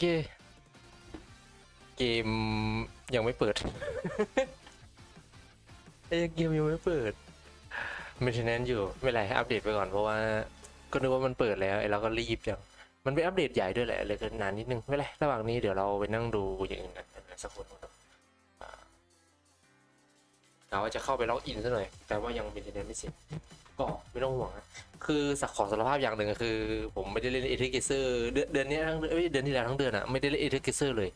เค เกมยังไม่เปิด เอ้ยเกมยังไม่เปิดม่ใช่นั้นอยู่ไม่เป็นไรอัปเดตไปก่อนเพราะว่าก็นึกว่ามันเปิดแล้วไอ้เราก็รีบจังมันเป็นอัปเดตใหญ่ด้วยแหละเลยก็นานนิดนึงไม่เป็นไรระหว่างนี้เดี๋ยวเราไปนั่งดูอย่างอื่นกันสักคนนะครับอ่าเราจะเข้าไปล็อกอินซะหน่อยแต่ว่ายังเป็นเทนไม่เสร็จ ก็ไม่ต้องห่วงนะคือสักขอสารภาพอย่างหนึ่งคือ ผมไม่ได้เล่นเอทิเกเซอร์เดือนนี้ทั้งเดือนเอ้ยเดือนที่แล้วทั้งเดือนอะไม่ได้เล่นเอทิเกเซอร์เลย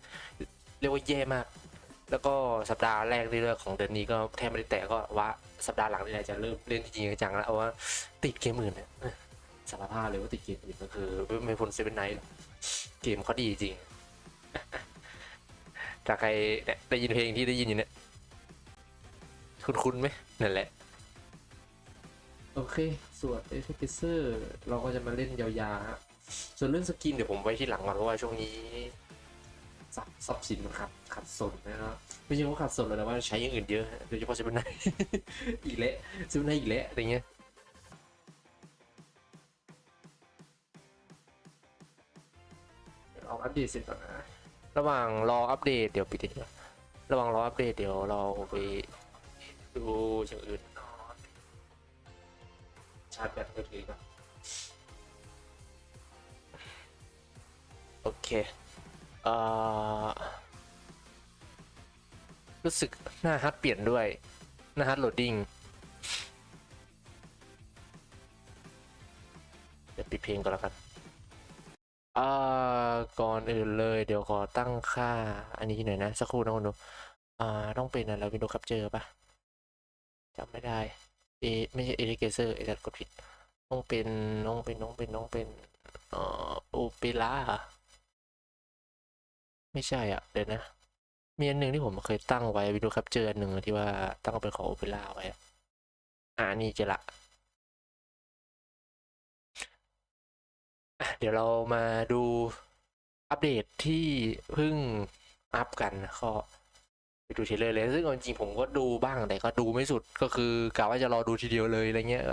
เรียกว่าแย่มาก แล้วก็สัปดาห์แรกที่เลือกของเดือนนี้ก็แทบไม่ได้แตะก็ว่าสัปดาห์หลังนี่แหละจะเริ่มเล่นจริงจังแล้วว่าติดเกมอื่นเนี่ยสารภาพเลยว่าติดเกมอื่นก็คือไม่พ้นเซเว่นไนท์เกมเขาดีจริงถ้าใครเนี่ยได้ยินเพลงที่ได้ยินอยู่เนี่ย คุ้นๆไหมนั่นแหละ อเค ส่วนเอฟเฟกเซอร์เราก็จะมาเล่นยาวๆฮะส่วนเรื่องสกินเดี๋ยวผมไว้ที่หลังก่อนเพราะว่าช่วงนี้ทรัพย์ทรัพย์สินมันขัดขัดสนนะครับไม่ใช่ว่าขัดสนเลยนะว่าใช้อย่างอื่นเยอะโดยเฉพาะเซเว่นไนอีกแล้วเซเว่นไนอีกแล้วอะไรเงี้ยเดี๋ยวเราอัปเดตเสร็จก่อนนะระหว่างรออัปเดตเดี๋ยวปิดดีกว่าระหว่างรออัปเดตเดี๋ยวเราไปดูอย่างอื่น ชาร์จแบตมือถือก่อน โอเค เอ่อ รู้สึกหน้าฮัทเปลี่ยนด้วย หน้าฮัทโหลดดิ้งเดี๋ยวปิดเพลงก่อนแล้วกันอ่าก่อนอื่นเลย เดี๋ยวขอตั้งค่า อันนี้หน่อยนะ สักครู่นะคุณดูอ่า ต้องเป็นอะไรวินโดว์คัพเจอปะจำไม่ได้ เอไม่ใช่เอริเกเซอร์ไอ้จัดกดผิดต้องเป็นต้องเป็นต้องเป็นต้องเป็นเอ่อโอเปร่าไม่ใช่อะเดี๋ยวนะมีอันหนึ่งที่ผมเคยตั้งไว้วิดีโอแคปเจออันหนึ่งที่ว่าตั้งเป็นของโอเปร่าไว้อ่านี่จอละเดี๋ยวเรามาดูอัปเดตที่เพิ่งอัพกันก็ไป ดูเทเลอร์เลย ซึ่งเอาจริงผมก็ดูบ้างแต่ก็ดูไม่สุดก็คือกะว่าจะรอดูทีเดียวเลยอะไรเงี้ย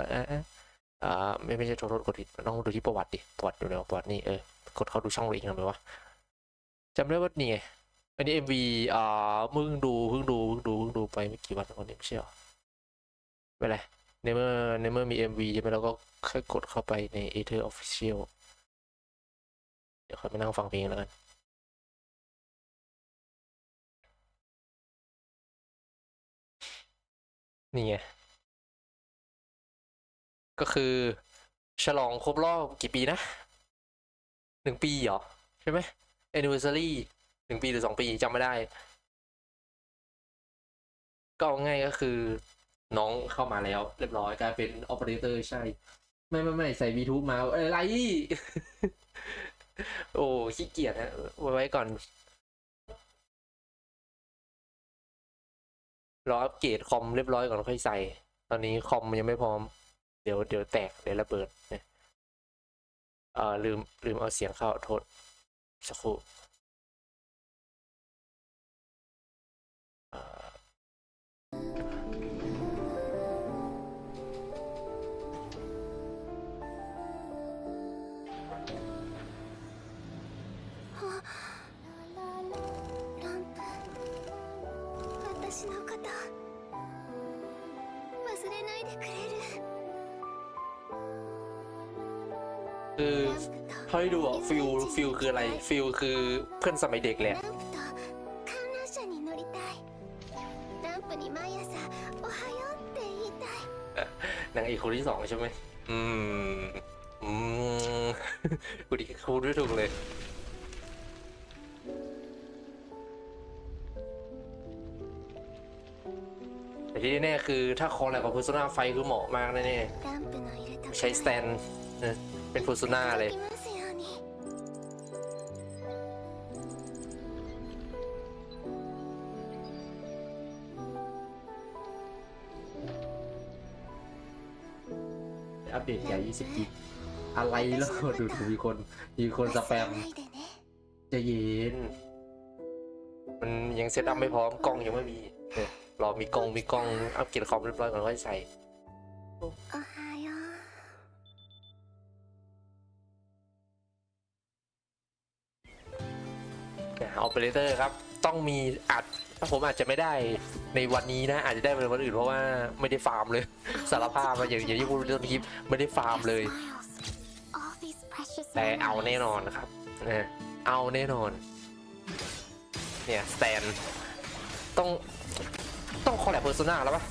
อ่าไม่ไม่ใช่โทษโทษกดผิดต้องดูที่ประวัติดิประวัติอยู่ในประวัตินี่เออกดเข้าดูช่องเองทำไมวะจำได้ว่านี่ไงอันนี้ MV อ่าเพิ่งดูเพิ่งดูเพิ่งดูเพิ่งดูไปไม่กี่วันก่อนนี้ไม่ใช่หรอไม่ไรในเมื่อในเมื่อมี MV ใช่ไหมเราก็แค่กดเข้าไปใน Ether Official เดี๋ยวค่อยไปนั่งฟังเพลงแล้วกัน นี่ไง ก็คือ ฉลองครบรอบกี่ปีนะหนึ่งปีเหรอ ใช่ไหม anniversary หนึ่งปีหรือสองปีจำไม่ได้ ก็เอาง่ายก็คือน้องเข้ามาแล้ว เรียบร้อยกลายเป็น operator ใช่ ไม่ไม่ไม่ใส่ V2 มาเอ้ยอะไร โอ้ขี้เกียจนะไว้ก่อน รออัปเกรดคอมเรียบร้อยก่อนค่อยใส่ ตอนนี้คอมยังไม่พร้อม เดี๋ยวเดี๋ยวแตกเดี๋ยวระเบิดเอ่อลืมลืมเอาเสียงเข้าโทษสักครู่ ฟิลคืออะไร ฟิลคือเพื่อนสมัยเด็กแหละนางเอกคนที่สองใช่ไหมอืม อืมกูดีคูด้วยถูกเลยแต่ที่แน่คือถ้าคอแลบกับโพซุน่าไฟคือเหมาะมากแน่ๆใช้สแตนเป็นโพซุน่าเลย เดตใหญ่20กิกอะไรแล้วดูดูมีคนมีคนสแปมจะเย็น มันยังเซตอัพไม่พร้อมกล้องยังไม่มีรอมีกล้องมีกล้องอัพเกรดคอมเรียบร้อยก่อนค่อยใส่เนี่อาไปเลเตอร์ครับ ต้องมีอัดาผมอาจจะไม่ได้ในวันนี้นะ อาจจะได้ในวันอื่นเพราะว่าไม่ได้ฟาร์มเลย สารภาพมาอย่างอย่างที่พูดเรื่องคลิปไม่ได้ฟาร์มเลย แต่เอาแน่นอนครับนะเอาแน่นอน เนี่ยสแตนต้องต้องคอลแลบเพอร์โซนาแล้วปะ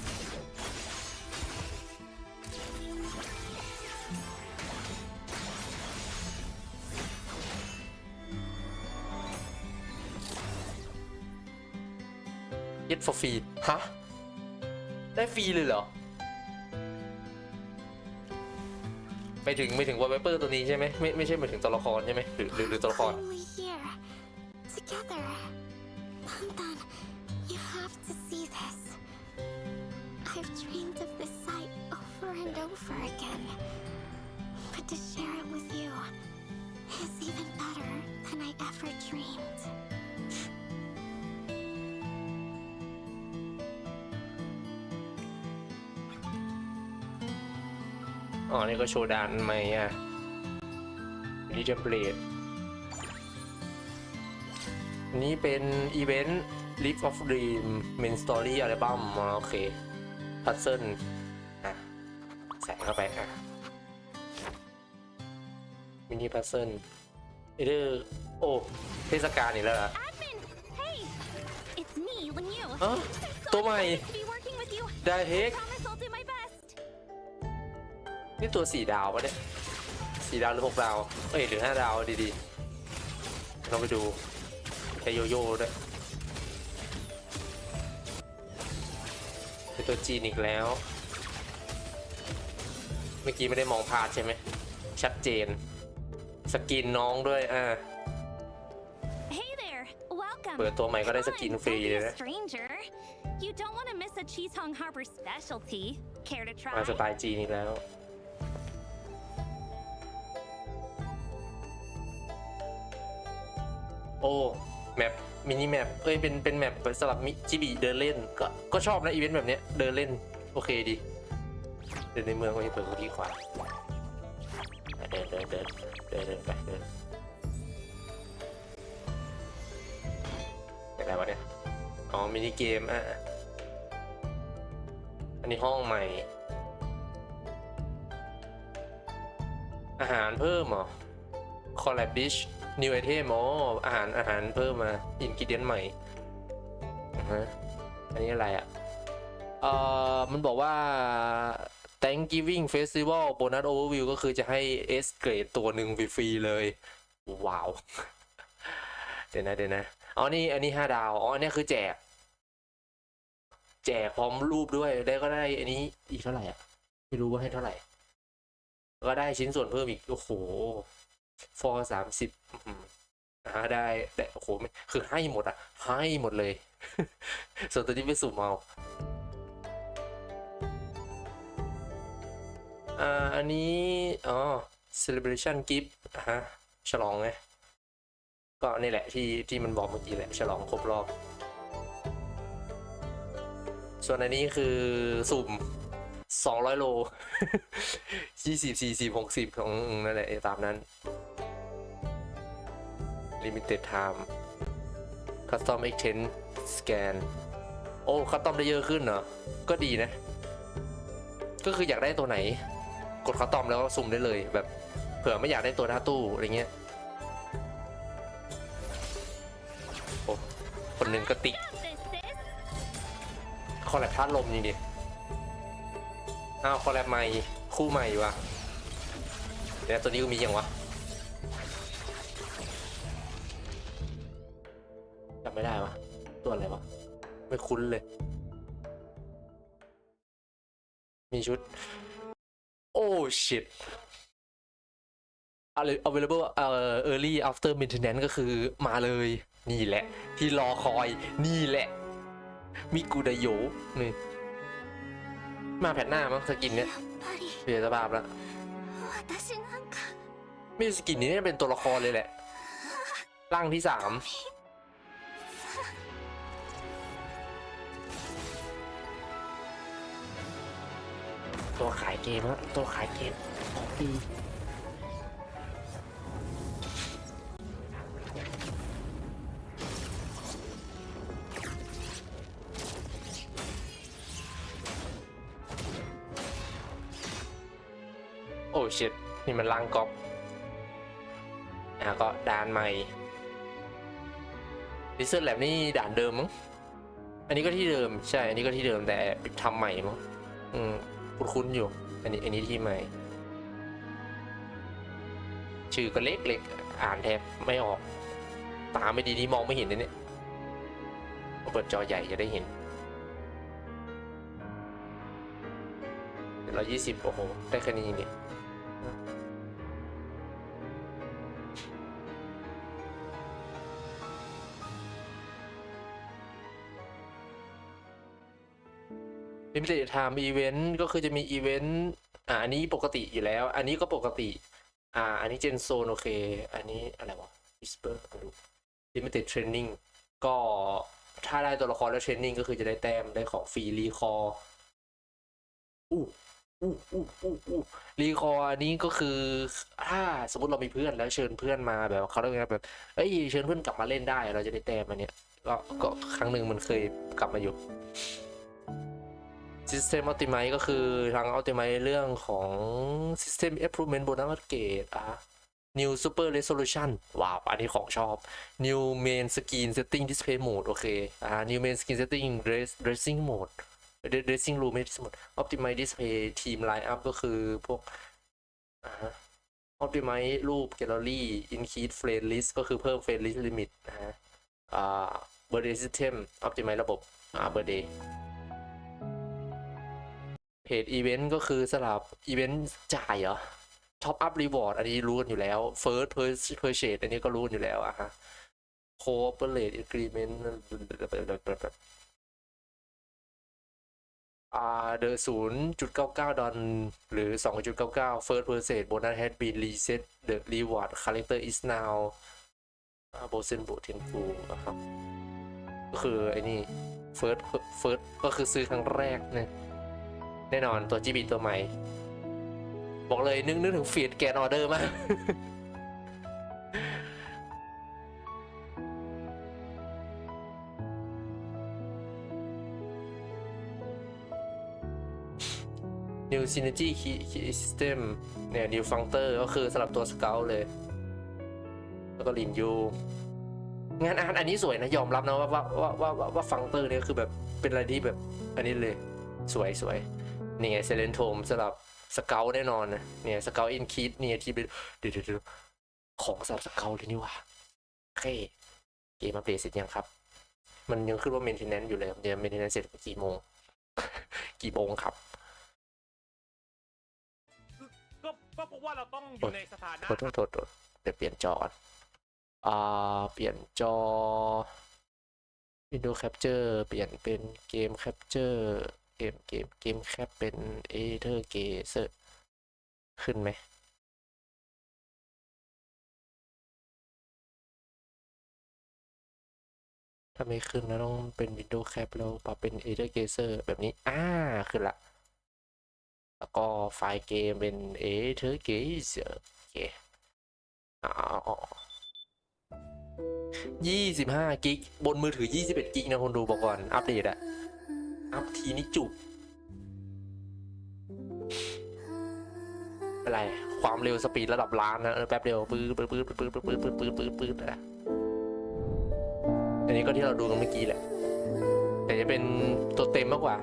เย็ด for free ฮะ ได้ฟรีเลยเหรอ ไปถึงไม่ถึงวอลเปเปอร์ตัวนี้ใช่ไหมไม่ไม่ใช่หมายถึงตัวละครใช่ไหมหรือหรือหรือตัวละคร Finally here, together. Pantan, you have to see this. I've dreamed of this sight over and over again. อ๋อ นี่ก็โชว์ดานไหมอะนี่เทมเพลตอันนี้เป็นอีเวนต์ Lift of Dream Main Story Album อ๋อโอเคพัซเซิลอะ ใส่เข้าไปอะมินิพัซเซิลเอเดอร์โอ้เทศกาลอีกแล้วเหรอ Admin! Hey! It's me, Lin Yu. อ๋อตัวใหม่ to be working with you. ได้เฮก นี่ตัวสี่ดาวปะเนี่ยสี่ดาวหรือหกดาว เอ้ยหรือห้าดาวดีๆลองไปดูแค่โยโย่ด้วยเป็นตัวจีนอีกแล้ว เมื่อกี้ไม่ได้มองพลาดใช่ไหม ชัดเจน สกินน้องด้วย อ่า Hey there! Welcome. เปิดตัวใหม่ก็ได้ส Come กิน on, ฟรี don't be เลย a นะ stranger. You don't want to miss a Cheetong Harbor specialty. Care to มา try? สไตล์จีนอีกแล้ว โอ้แมปมินิแมปเอ้ยเป็นเป็นแมปสำหรับมิจิบิเดินเล่นก็ก็ชอบนะอีเวนต์แบบเนี้ยเดินเล่นโอเคดี เดินในเมืองก็จะเปิดที่ขวาเดินเดินเดินเดินเดินไปเดินอะไรวะเนี่ยอ๋อมินิเกมอะอันนี้ห้องใหม่ อาหารเพิ่มเหรอคอลแลบดิช นิวไอเทมอ๋ออาหารอาหารเพิ่มมาอินกิเดียนใหม่ฮะอันนี้อะไรอะเอ่อมันบอกว่า Thanksgiving Festival Bonus Overview ก็คือจะให้ S Grade ตัวหนึ่งฟรีเลย ว้าว เดี๋ยวนะเดี๋ยวนะอ๋อนี่อันนี้ห้าดาวอ๋ออันนี้คือแจก แจกพร้อมรูปด้วยได้ก็ได้ อันนี้อีกเท่าไหร่อะ ไม่รู้ว่าให้เท่าไหร่ ก็ได้ชิ้นส่วนเพิ่มอีก โอ้โห ฟอร์สามสิบอ่าได้ แต่โอ้โหคือให้หมดอะ ให้หมดเลย ส่วนตัวนี้ไปสุ่มเอาอ่าอันนี้ อ๋อ celebration gift ฮะ ฉลองไง ก็นี่แหละที่ที่มันบอกเมื่อกี้แหละ ฉลองครบรอบ ส่วนอันนี้คือสุ่ม 200โล20 40 60ของนั่นแหละตามนั้น Limited Time Custom Extend Scan โอ้คัสตอมได้เยอะขึ้นเหรอ ก็ดีนะ ก็คืออยากได้ตัวไหน กดคัสตอมแล้วก็สุ่มได้เลยแบบเผื่อไม่อยากได้ตัวหน้าตู้อะไรเงี้ยโอ้คนหนึ่งก็ติ Got this, sis. คอลแลบธาตุลมจริงดิ อ้าวคอลแลบใหม่ คู่ใหม่ว่ะเดี๋ยวตัวนี้ก็มียังวะจำไม่ได้วะตัวอะไรวะ ไม่คุ้นเลย มีชุด โอ้ shit อะไร available เอ่อ early after maintenance ก็คือมาเลย นี่แหละ ที่รอคอย นี่แหละ มิกูไดโยนี่ มาแพทหน้ามั้งสกินเนี้ยเปลี่ยนสภาพแล้วมีสกินนี้เป็นตัวละครเลยแหละ ร่างที่สามตัวขายเกมครับตัวขายเกมของดี ชิตนี่มันลังกอบอะก็ด่านใหม่ดิสเซอร์แลบนี่ด่านเดิมมั้ง อันนี้ก็ที่เดิมใช่ อันนี้ก็ที่เดิมแต่ทำใหม่มั้ง อืมคุ้นๆอยู่ อันนี้อันนี้ที่ใหม่ ชื่อก็เล็กๆ อ่านแทบไม่ออก ตาไม่ดีนี่มองไม่เห็นเลยเนี่ยเปิดจอใหญ่จะได้เห็นร้อยยี่สิบโอ้โห ได้แค่นี้เอง ดิมิเต็ดไทม์อีเวนต์ก็คือจะมีอีเวนต์อ่าอันนี้ปกติอยู่แล้ว อันนี้ก็ปกติ อ่า อันนี้เจนโซนโอเค อันนี้อะไรวะ Whisper ไม่รู้ Limited Training ก็ถ้าได้ตัวละครแล้วเทรนนิ่งก็คือจะได้แต้มได้ของฟรีรีคอร์อู้อู้อู้อู้อู้รีคอร์อันนี้ก็คือ ถ้าสมมติเรามีเพื่อนแล้วเชิญเพื่อนมาแบบเขาเรียกว่าแบบเอ้ยเชิญเพื่อนกลับมาเล่นได้ เราจะได้แต้มอันเนี้ยก็ก็ครั้งหนึ่งมันเคยกลับมาอยู่ System Optimize ก็คือทาง Optimize เรื่องของ System Improvement Bonus Upgrade อะ New Super Resolution ว้าว อันนี้ของชอบ New Main Screen Setting Display Mode โอเค อ่า New Main Screen Setting Dressing Mode Dre- Dressing Room Dressing Mode Optimize Display Team Lineup ก็คือพวกอ่า Optimize รูป Gallery Increase Frame List ก็คือเพิ่ม Frame List Limit นะฮะ อ่า Birthday System Optimize ระบบ อ่า Birthday เพจอีเวนต์ก็คือสำหรับอีเวนต์จ่ายเหรอท็อปอัพรีวอร์ดอันนี้รู้กันอยู่แล้วเฟิร์สเพอร์เพอร์เชดอันนี้ก็รู้กันอยู่แล้วอะฮะโคเปอร์เลตอิกรีเมนต์อ่าเดอศูนย์จุดเก้าเก้าดอนหรือสองจุดเก้าเก้าเฟิร์สเพอร์เซตโบนัสแฮตบีรีเซ็ตเดอะรีวอร์ดคาแรคเตอร์อิสนาวโบเซนโบเทนฟูนะครับก็คือไอ้นี่เฟิร์สเฟิร์สก็คือซื้อครั้งแรกเนี่ย แน่นอนตัว GB ตัวใหม่ บอกเลยนึกนึกถึงฟีดแกนออเดอร์มาก New Synergy Key System เนี่ย New Functor ก็คือสำหรับตัวสเกลเลย แล้วก็ลินยูงานอาร์ตอันนี้สวยนะ ยอมรับนะว่าว่าว่าว่าว่าว่าฟังเตอร์เนี่ยคือแบบเป็นอะไรที่แบบอันนี้เลย สวยสวย นี่ไงเซเลนโทมสำหรับสเกลแน่นอนนะเนี่ยสเกลอินคิดเนี่ยที่เป็นเดี๋ยวเดี๋ยวเดี๋ยวของสำหรับสเกลเลยนี่หว่าโอเคเกมอัปเดตเสร็จยังครับ มันยังขึ้นว่า maintenance อยู่เลยเดี๋ยว maintenance เสร็จกี่โมง กี่โมงครับก็ก็เพราะว่าเราต้องอยู่ในสถานะโทษโทษโทษโทษเดี๋ยวเปลี่ยนจอก่อนอ่าเปลี่ยนจอ Windows Capture เปลี่ยนเป็นเกม Capture เกมเกมเกมแคปเป็น Ether Gazer ขึ้นไหมถ้าไม่ขึ้นแล้วต้องเป็น Windows Cap แล้วปรับเป็น Ether Gazer แบบนี้ อ่า ขึ้นละ แล้วก็ไฟล์เกมเป็น Ether Gazer โอเคอ๋อยี่สิบห้ากิก บนมือถือยี่สิบเอ็ดกิกนะคนดูบอกก่อน อัปเดตอะ อัพทีนี้จุกอะไร ความเร็วสปีดระดับล้านนะแป๊บเดียวปื๊ดปื๊ดปื๊ดปื๊ดปื๊ดปื๊ดปื๊ดปื๊ดปื๊ดปื๊ดนะอันนี้ก็ที่เราดูกันเมื่อกี้แหละ แต่จะเป็นตัวเต็มมากกว่า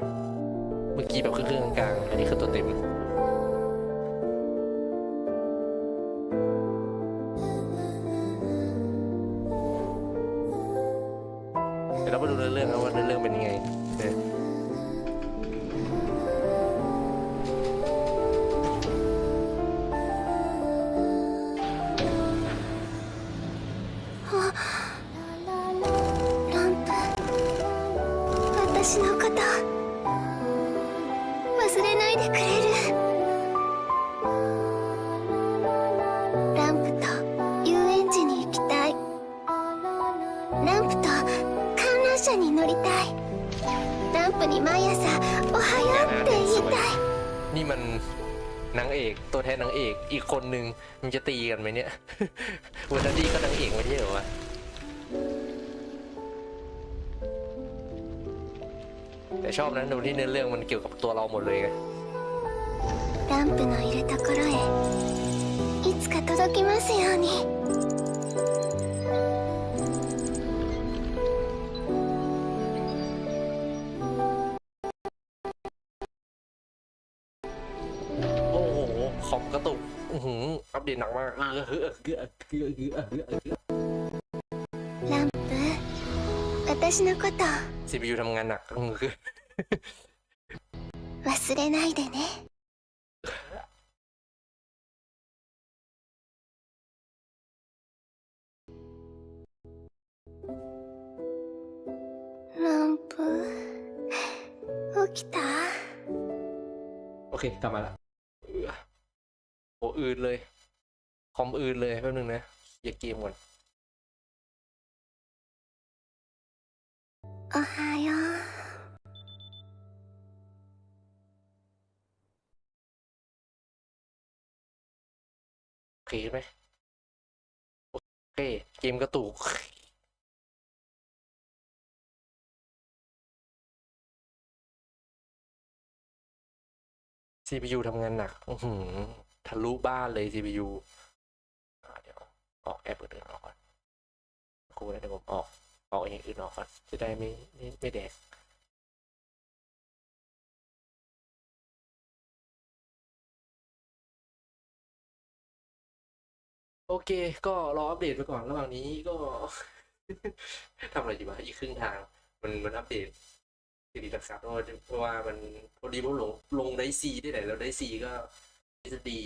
เมื่อกี้แบบครึ่งกลางๆอันนี้คือตัวเต็ม งมันจะตีกันไหมเนี่ย วันนั้นดีก็นางเอกไม่ใช่เหรอวะแต่ชอบนะดูที่เนื้อเรื่องมันเกี่ยวกับตัวเราหมดเลยไง ランプのいるところへいつか届きますように เดตหนักมากเออเออเออเออเออเออเออ ランプ私のこと CPU ทำงานหนักก็คือ 忘れないでね ランプ起きた โอเค กลับมาละเอื้อโอ้อื่นเลย คอมอื่นเลยแป๊บนึงนะอย่าเกมก่อนโอฮายอโอเคไหมโอเค เกมกระตุกซีพียูทำงานหนักทะลุบ้านเลยซีพียู ออกแอปอื่นๆออกก่อนครูนะเดี๋ยวผมออกออกอย่างอื่นออกก่อนจะได้ไม่ไม่ไม่แดกโอเค ก็รออัปเดตไปก่อนระหว่างนี้ก็ ทำอะไรดีวะอีกครึ่งทาง มันมันอัปเดตสิริรักษาเพราะว่าเพราะว่ามันพอดีผมลงลงได้ซีได้ไหนแล้วได้ซีก็ทฤษฎี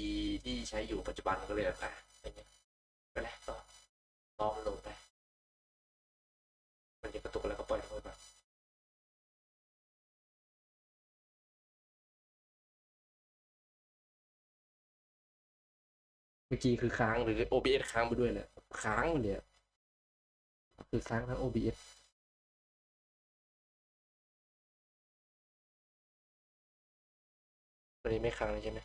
ที่ใช้อยู่ปัจจุบันก็เลยแบบอะอะไรเงี้ย แล้วก็รอมันลงไป มันจะกระตุกแล้วก็ปล่อยลงไปแบบเมื่อกี้คือค้างหรือ OBS ค้างไปด้วยแหละค้างเลยคือค้างทั้ง OBS ตัวนี้ไม่ค้างเลยใช่ไหม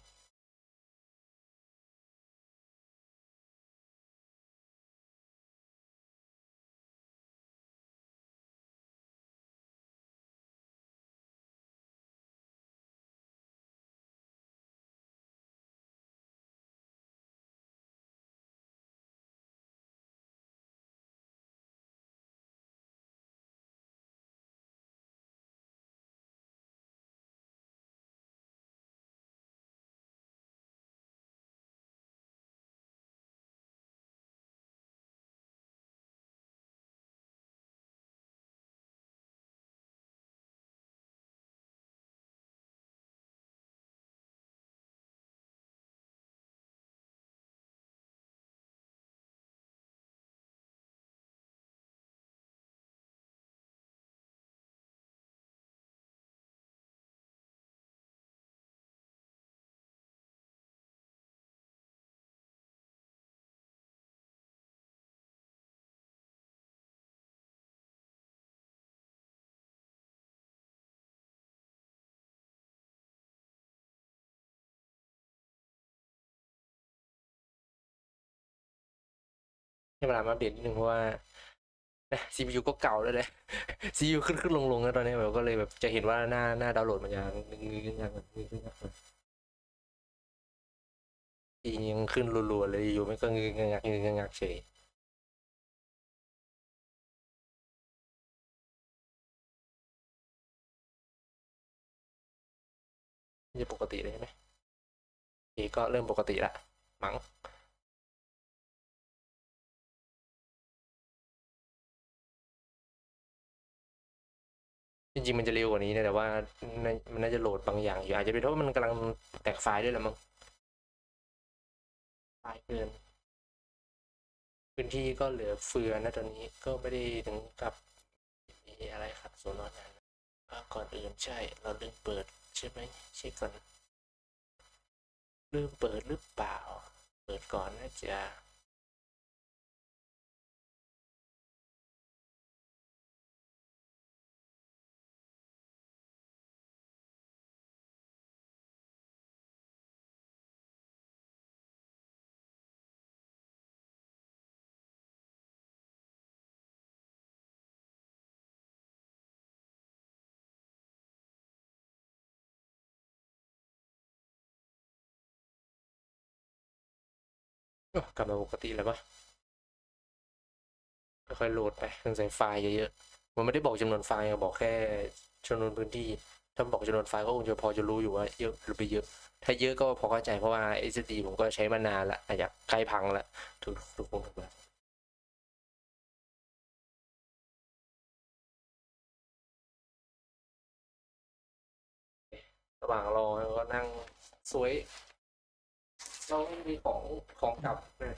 ให้เวลามาอัปเดตนิดนึงเพราะว่า CPU ก็เก่าแล้วเลย CPU ขึ้นขึ้นลงลงแล้วตอนนี้แบบก็เลยแบบจะเห็นว่าหน้าหน้าดาวน์โหลดมันจะงึงงึงงักงึงงึงงักทียังขึ้นรัวๆเลยอยู่ไมันก็งึงงักงึงงักเฉยนี่จะปกติเลยใช่ไหมโอเคก็เริ่มปกติละมั้ง ริงๆมันจะเร็วกว่านี้นะแต่ว่ามันน่าจะโหลดบางอย่างอยู่อาจจะเป็นเพราะว่ามันกำลังแตกไฟล์ด้วยแหละมั้งไฟล์เกินพื้นที่ก็เหลือเฟือนะตอนนี้ก็ไม่ได้ถึงกับมีอะไรขัดสนนั้นก่อนอื่นใช่ เราลืมเปิดใช่ไหมเช็คก่อนลืมเปิดหรือเปล่า เปิดก่อนนะจ๊ะ กลับมาปกติแล้วปะค่อยๆโหลดไปสงสัยไฟล์เยอะๆ มันไม่ได้บอกจำนวนไฟล์อะบอกแค่จำนวนพื้นที่ ถ้าบอกจำนวนไฟล์ก็คงจะพอจะรู้อยู่ว่าเยอะหรือไม่เยอะ ถ้าเยอะก็พอเข้าใจเพราะว่า SSD ผมก็ใช้มานานละอาจจะใกล้พังละทุกทุกคนทุกแบบระหว่างรอก็นั่งสวย เราไม่มีของของกลับนะ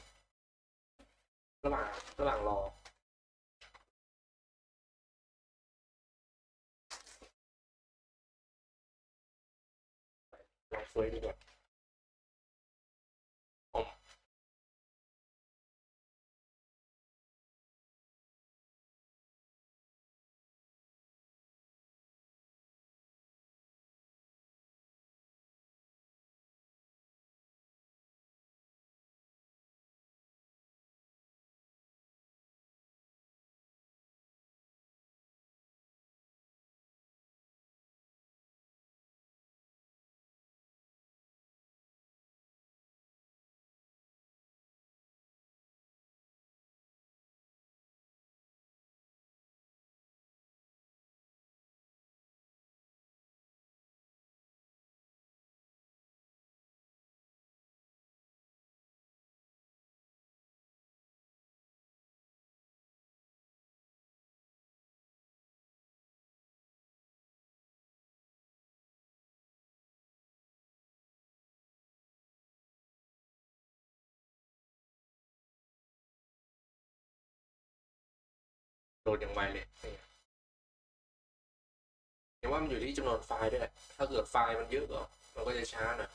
ระหว่างระหว่างรอลองสวยดีกว่า โหลดอย่างไวเลยนี่เห็นว่ามันอยู่ที่จำนวนไฟล์ด้วยแหละถ้าเกิดไฟล์มันเยอะก็มันก็จะช้าหน่อย